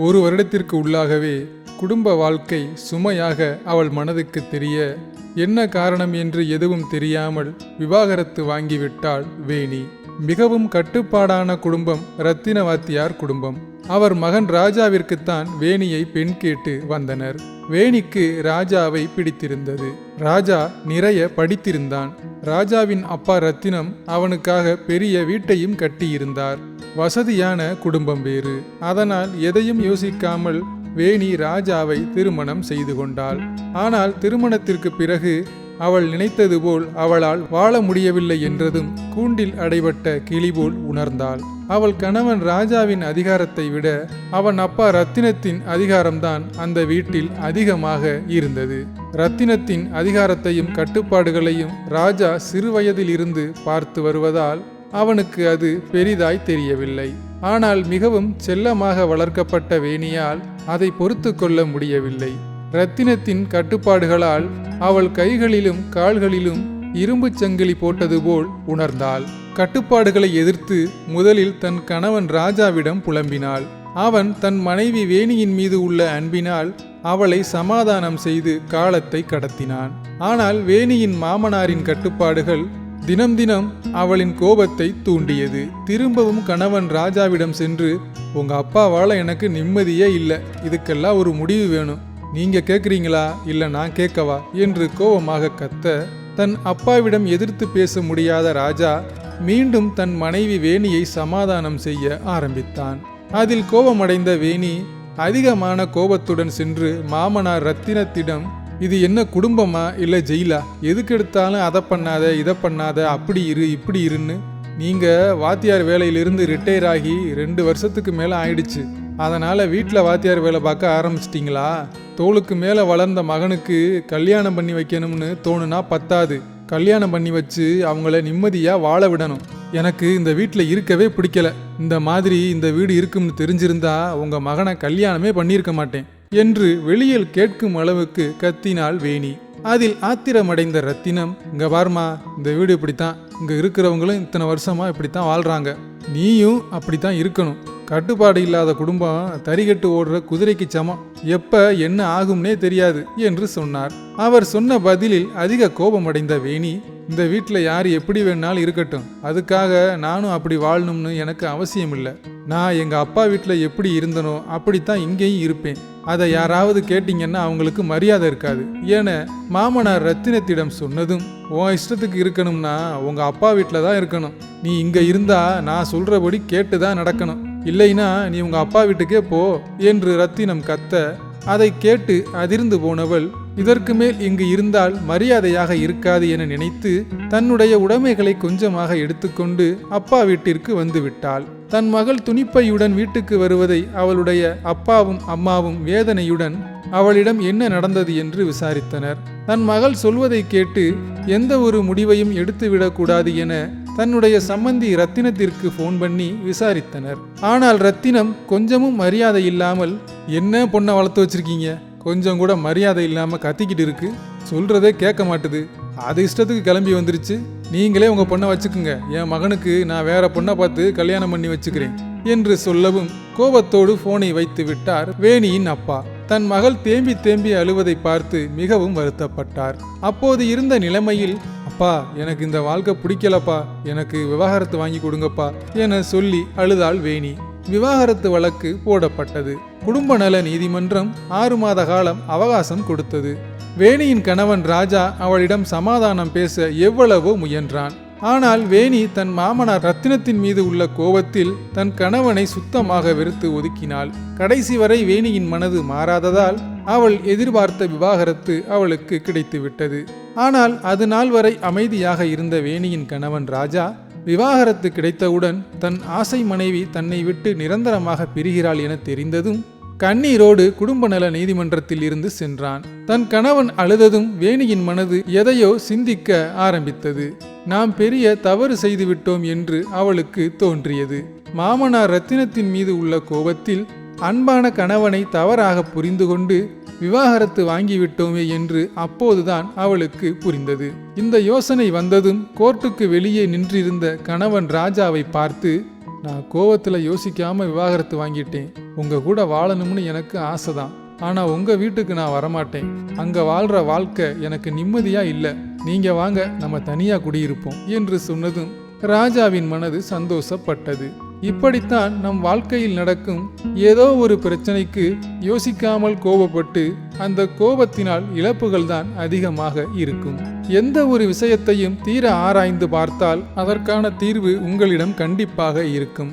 ஒரு வருடத்திற்கு உள்ளாகவே குடும்ப வாழ்க்கை சுமையாக அவள் மனதுக்கு தெரிய என்ன காரணம் என்று எதுவும் தெரியாமல் விவாகரத்து வாங்கிவிட்டாள் வேணி. மிகவும் கட்டுப்பாடான குடும்பம் ரத்தினவாத்தியார் குடும்பம். அவர் மகன் ராஜாவிற்குத்தான் வேணியை பெண் கேட்டு வந்தனர். வேணிக்கு ராஜாவை பிடித்திருந்தது. ராஜா நிறைய படித்திருந்தான். ராஜாவின் அப்பா ரத்தினம் அவனுக்காக பெரிய வீட்டையும் கட்டியிருந்தார். வசதியான குடும்பம் வேறு. அதனால் எதையும் யோசிக்காமல் வேணி ராஜாவை திருமணம் செய்து கொண்டாள். ஆனால் திருமணத்திற்கு பிறகு அவள் நினைத்தது போல் அவளால் வாழ முடியவில்லை என்றதும் கூண்டில் அடைபட்ட கிளி போல் உணர்ந்தாள். அவள் கணவன் ராஜாவின் அதிகாரத்தை விட அவன் அப்பா ரத்தினத்தின் அதிகாரம்தான் அந்த வீட்டில் அதிகமாக இருந்தது. ரத்தினத்தின் அதிகாரத்தையும் கட்டுப்பாடுகளையும் ராஜா சிறுவயதில் இருந்து பார்த்து வருவதால் அவனுக்கு அது பெரிதாய் தெரியவில்லை. ஆனால் மிகவும் செல்லமாக வளர்க்கப்பட்ட வேணியால் அதை பொறுத்து கொள்ள முடியவில்லை. ரத்தினத்தின் கட்டுப்பாடுகளால் அவள் கைகளிலும் கால்களிலும் இரும்புச் சங்கிலி போட்டது போல் உணர்ந்தாள். கட்டுப்பாடுகளை எதிர்த்து முதலில் தன் கணவன் ராஜாவிடம் புலம்பினாள். அவன் தன் மனைவி வேணியின் மீது உள்ள அன்பினால் அவளை சமாதானம் செய்து காலத்தை கடத்தினான். ஆனால் வேணியின் மாமனாரின் கட்டுப்பாடுகள் தினம் தினம் அவளின் கோபத்தை தூண்டியது. திரும்பவும் கணவன் ராஜாவிடம் சென்று உங்க அப்பாவால எனக்கு நிம்மதியே இல்லை. இதுக்கெல்லாம் ஒரு முடிவு வேணும். நீங்கள் கேட்குறீங்களா இல்லை நான் கேட்கவா என்று கோபமாக கத்த தன் அப்பாவிடம் எதிர்த்து பேச முடியாத ராஜா மீண்டும் தன் மனைவி வேணியை சமாதானம் செய்ய ஆரம்பித்தான். அதில் கோபமடைந்த வேணி அதிகமான கோபத்துடன் சென்று மாமனார் ரத்தினத்திடம் இது என்ன குடும்பமா? இல்லை ஜெயிலா? எதுக்கு எடுத்தாலும் அதை பண்ணாத இதை பண்ணாத அப்படி இரு இப்படி இருன்னு. நீங்கள் வாத்தியார் வேலையிலிருந்து ரிட்டையர் ஆகி ரெண்டு வருஷத்துக்கு மேலே ஆயிடுச்சு. அதனால் வீட்டில் வாத்தியார் வேலை பார்க்க ஆரம்பிச்சிட்டிங்களா? தோளுக்கு மேலே வளர்ந்த மகனுக்கு கல்யாணம் பண்ணி வைக்கணும்னு தோணுனா பத்தாது. கல்யாணம் பண்ணி வச்சு அவங்கள நிம்மதியாக வாழ விடணும். எனக்கு இந்த வீட்டில் இருக்கவே பிடிக்கல. இந்த மாதிரி இந்த வீடு இருக்கும்னு தெரிஞ்சிருந்தா உங்கள் மகனை கல்யாணமே பண்ணியிருக்க மாட்டேன் என்று வெளியில் கேட்கும் அளவுக்கு கத்தினாள் வேணி. அதில் ஆத்திரமடைந்த ரத்தினம் இங்க பாருமா இந்த வீடு இப்படித்தான். இங்க இருக்கிறவங்களும் இத்தனை வருஷமா இப்படித்தான் வாழ்றாங்க. நீயும் அப்படித்தான் இருக்கணும். கட்டுப்பாடு இல்லாத குடும்பம் தறிகட்டு ஓடுற குதிரைக்கு சமம். எப்ப என்ன ஆகும்னே தெரியாது என்று சொன்னார். அவர் சொன்ன பதிலில் அதிக கோபமடைந்த வேணி இந்த வீட்டில் யார் எப்படி வேணாலும் இருக்கட்டும். அதுக்காக நானும் அப்படி வாழணும்னு எனக்கு அவசியம் இல்லை நான் எங்கள் அப்பா வீட்டில் எப்படி இருந்தனோ அப்படித்தான் இங்கேயும் இருப்பேன். அதை யாராவது கேட்டிங்கன்னா அவங்களுக்கு மரியாதை இருக்காது ஏன மாமனார் ரத்தினத்திடம் சொன்னதும் உன் இஷ்டத்துக்கு இருக்கணும்னா உங்கள் அப்பா வீட்டில் தான் இருக்கணும். நீ இங்கே இருந்தா நான் சொல்கிறபடி கேட்டு தான் நடக்கணும். இல்லைனா நீ உங்கள் அப்பா வீட்டுக்கே போ என்று ரத்தினம் கத்த அதை கேட்டு அதிர்ந்து போனவள் இதற்கு மேல் இங்கு இருந்தால் மரியாதையாக இருக்காது என நினைத்து தன்னுடைய உடைமைகளை கொஞ்சமாக எடுத்துக்கொண்டு அப்பா வீட்டிற்கு வந்துவிட்டாள் தன் மகள் துணிப்பையுடன் வீட்டுக்கு வருவதை அவளுடைய அப்பாவும் அம்மாவும் வேதனையுடன் அவளிடம் என்ன நடந்தது என்று விசாரித்தனர். தன் மகள் சொல்வதை கேட்டு எந்த ஒரு முடிவையும் எடுத்துவிடக்கூடாது என தன்னுடைய சம்பந்தி ரத்தினத்திற்கு ஃபோன் பண்ணி விசாரித்தனர். ஆனால் ரத்தினம் கொஞ்சமும் மரியாதை இல்லாமல் என்ன பொண்ணை வளர்த்து வச்சிருக்கீங்க? கொஞ்சம் கூட மரியாதை இல்லாமல் கத்திக்கிட்டு இருக்கு. சொல்றதே கேட்க மாட்டுது. அது இஷ்டத்துக்கு கிளம்பி வந்துருச்சு. நீங்களே உங்க பொண்ணை வச்சுக்குங்க. என் மகனுக்கு நான் வேற பொண்ணை பார்த்து கல்யாணம் பண்ணி வச்சுக்கிறேன் என்று சொல்லவும் கோபத்தோடு போனை வைத்து விட்டார் வேணியின் அப்பா. தன் மகள் தேம்பி தேம்பி அழுவதை பார்த்து மிகவும் வருத்தப்பட்டார். அப்போது இருந்த நிலைமையில் அப்பா எனக்கு இந்த வாழ்க்கை பிடிக்கலப்பா. எனக்கு விவாகரத்து வாங்கி கொடுங்கப்பா என சொல்லி அழுதாள் வேணி. விவாகரத்து வழக்கு போடப்பட்டது. குடும்ப நல நீதிமன்றம் ஆறு மாத காலம் அவகாசம் கொடுத்தது. வேணியின் கணவன் ராஜா அவளிடம் சமாதானம் பேச எவ்வளவோ முயன்றான். ஆனால் வேணி தன் மாமனார் ரத்தினத்தின் மீது உள்ள கோபத்தில் தன் கணவனை சுத்தமாக வெறுத்து ஒதுக்கினாள். கடைசி வரை வேணியின் மனது மாறாததால் அவள் எதிர்பார்த்த விவாகரத்து அவளுக்கு கிடைத்துவிட்டது. ஆனால் அது நாள் வரை அமைதியாக இருந்த வேணியின் கணவன் ராஜா விவாகரத்து கிடைத்தவுடன் தன் ஆசை மனைவி தன்னை விட்டு நிரந்தரமாக பிரிகிறாள் என தெரிந்ததும் கண்ணீரோடு குடும்ப நல நீதிமன்றத்தில் இருந்து சென்றான். தன் கணவன் அழுததும் வேணியின் மனது எதையோ சிந்திக்க ஆரம்பித்தது. நாம் பெரிய தவறு செய்துவிட்டோம் என்று அவளுக்கு தோன்றியது. மாமனார் ரத்தினத்தின் மீது உள்ள கோபத்தில் அன்பான கணவனை தவறாக புரிந்து கொண்டு விவாகரத்து வாங்கிவிட்டோமே என்று அப்போதுதான் அவளுக்கு புரிந்தது. இந்த யோசனை வந்ததும் கோர்ட்டுக்கு வெளியே நின்றிருந்த கணவன் ராஜாவை பார்த்து நான் கோவத்தில் யோசிக்காம விவாகரத்து வாங்கிட்டேன். உங்கள் கூட வாழணும்னு எனக்கு ஆசை தான் ஆனால் உங்கள் வீட்டுக்கு நான் வரமாட்டேன். அங்கே வாழ்கிற வாழ்க்கை எனக்கு நிம்மதியாக இல்லை. நீங்கள் வாங்க நம்ம தனியாக குடியிருப்போம் என்று சொன்னதும் ராஜாவின் மனது சந்தோஷப்பட்டது. இப்படித்தான் நம் வாழ்க்கையில் நடக்கும் ஏதோ ஒரு பிரச்சனைக்கு யோசிக்காமல் கோபப்பட்டு அந்த கோபத்தினால் இழப்புகள் தான் அதிகமாக இருக்கும். எந்த ஒரு விஷயத்தையும் தீர ஆராய்ந்து பார்த்தால் அதற்கான தீர்வு உங்களிடம் கண்டிப்பாக இருக்கும்.